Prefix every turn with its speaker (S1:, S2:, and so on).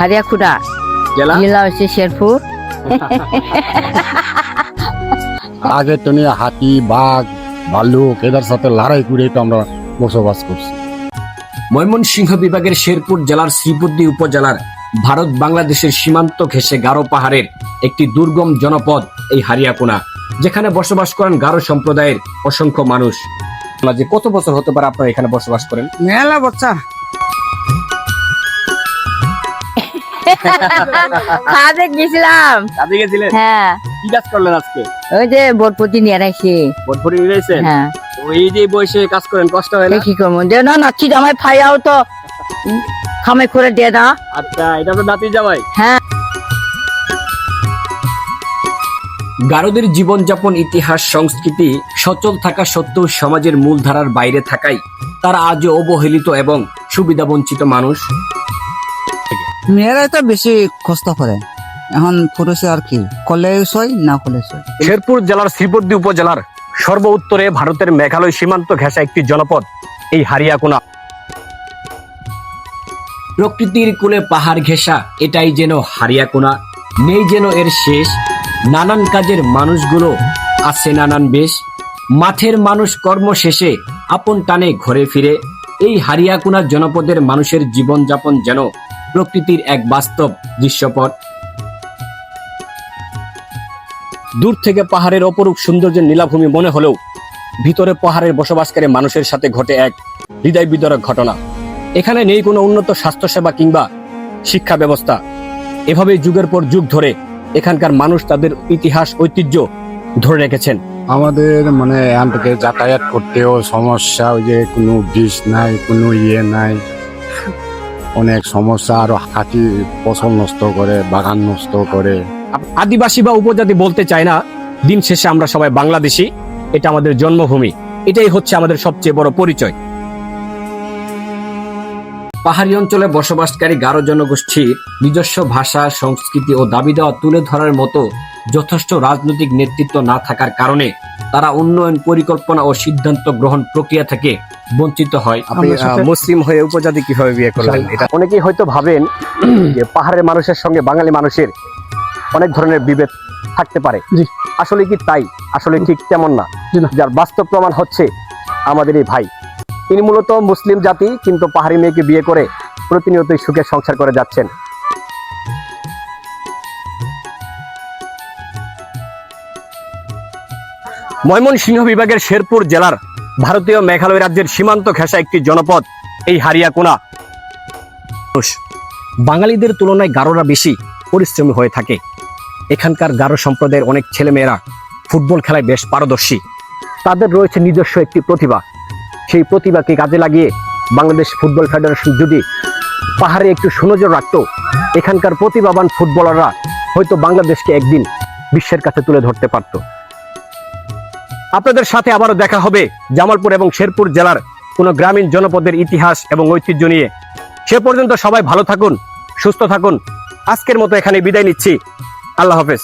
S1: হারিয়াকুড়া
S2: জেলা
S1: জেলা হচ্ছে শেরপুর
S3: আগে তো হাতি বাঘ ভাল্লুক এদের সাথে লড়াই করে তো আমরা বসবাস করছি।
S2: ময়মনসিংহ বিভাগের শেরপুর জেলার শ্রীপুদ্দি উপজেলার ভারত বাংলাদেশের সীমান্ত ঘেঁষে গারো পাহাড়ের একটি দুর্গম জনপদ এই হারিয়াকুনা যেখানে বসবাস করেন গারো সম্প্রদায়ের অসংখ্য মানুষ। যে কত বছর হতে পারে আপনারা এখানে বসবাস করেন?
S4: মেলা বাচ্চা
S1: কাজে গেছিলাম।
S2: কাজে গেছিলেন?
S1: হ্যাঁ।
S2: কি কাজ করলেন আজকে?
S1: ওই যে বোটপতি নিয়ে
S2: ভোটভরি নিয়েছেন
S1: হ্যাঁ।
S2: এই যে বয়সে কাজ করেন কষ্ট হয় না?
S1: দেখি করব না আমার ফাইয়াও তো। খামে করে দিয়ে দাও
S2: আচ্ছা এটা তো নাতি জামাই?
S1: হ্যাঁ।
S2: গারোদের জীবনযাপন ইতিহাস সংস্কৃতি সচল থাকা সত্ত্বেও সমাজের মূলধারার বাইরে থাকায় তারা আজও অবহেলিত এবং সুবিধাবঞ্চিত মানুষ।
S4: মেয়েরাই তো বেশি কষ্ট করে। এখন পুরুষে আর কি কলে সই না কলে সই
S2: শেরপুর জেলার শ্রীপদ্দি উপজেলার সর্ব উত্তরে ভারতের মেঘালয় সীমান্ত ঘেঁষা একটি জনপদ এই হারিয়াকুনা। প্রকৃতির কোলে পাহাড় ঘেঁষা এটাই যেন হারিয়াকুনা। নেই যেন এর শেষ নানান কাজের মানুষগুলো আছে নানান বেশ। মাঠের মানুষ কর্ম শেষে আপন টানে ঘরে ফিরে। এই হারিয়াকুনা জনপদের মানুষের জীবনযাপন যেন প্রকৃতির এক বাস্তব দৃশ্যপট। দূর থেকে পাহাড়ের অপরূপ সৌন্দর্যের নীলাভূমি মনে হলেও ভিতরে পাহাড়ের বসবাসকারী মানুষের সাথে ঘটে এক হৃদয় বিদরক ঘটনা। এখানে নেই কোনো উন্নত স্বাস্থ্যসেবা কিংবা শিক্ষা ব্যবস্থা। এভাবে যুগের পর যুগ ধরে এখানকার মানুষ তাদের ইতিহাস, ঐতিহ্য ধরে রেখেছেন।
S3: আমাদের মানে এখান থেকে যাতায়াত করতেও সমস্যা, ওই যে কোনো ব্রিজ নাই, কোনো ইয়ে নাই। অনেক সমস্যা আর হাতি ফসল নষ্ট করে, বাগান নষ্ট করে।
S2: আদিবাসী বা উপজাতি বলতে চায় না। দিন শেষে আমরা সবাই বাংলাদেশি। এটা আমাদের জন্মভূমি। এটাই হচ্ছে আমাদের সবচেয়ে বড় পরিচয়। পাহাড়ি অঞ্চলে বসবাসকারী গারো জনগোষ্ঠীর নিজস্ব ভাষা, সংস্কৃতি ও দাবি দেওয়া তুলে ধরার মতো যথেষ্ট রাজনৈতিক নেতৃত্ব না থাকার কারণে তারা উন্নয়ন পরিকল্পনা ও সিদ্ধান্ত গ্রহণ প্রক্রিয়া থেকে বঞ্চিত হয়। আপনি মুসলিম হয়ে উপজাতি কীভাবে বিয়ে করলেন? এটা অনেকেই হয়তো ভাবেন যে পাহাড়ের মানুষের সঙ্গে বাঙালি মানুষের অনেক ধরনের বিভেদ থাকতে পারে। আসলে কি তাই? আসলে ঠিক তেমন না।
S4: না।
S2: যার বাস্তব প্রমাণ হচ্ছে আমাদের এই ভাই। তিনি মূলত মুসলিম জাতি কিন্তু পাহাড়ি মেয়েকে বিয়ে করে প্রতিনিয়তই সুখে সংসার করে যাচ্ছেন। ময়মনসিংহ বিভাগের শেরপুর জেলার ভারতীয় মেঘালয় রাজ্যের সীমান্ত ঘেঁষা একটি জনপদ, এই হারিয়াকোনা। বাঙালিদের তুলনায় গারোরা বেশি পরিশ্রমী হয়ে থাকে। এখানকার গারো সম্প্রদায়ের অনেক ছেলেমেয়েরা ফুটবল খেলায় বেশ পারদর্শী। তাদের রয়েছে নিজস্ব একটি প্রতিভা। সেই প্রতিভাকে কাজে লাগিয়ে বাংলাদেশ ফুটবল ফেডারেশন যদি পাহাড়ে একটু সুনজর রাখতো, এখানকার প্রতিভাবান ফুটবলাররা হয়তো বাংলাদেশকে একদিন বিশ্বের কাছে তুলে ধরতে পারত। আপনাদের সাথে আবারও দেখা হবে জামালপুর এবং শেরপুর জেলার কোনো গ্রামীণ জনপদের ইতিহাস এবং ঐতিহ্য নিয়ে। সে পর্যন্ত সবাই ভালো থাকুন, সুস্থ থাকুন। আজকের মতো এখানে বিদায় নিচ্ছি। আল্লাহ হাফেজ।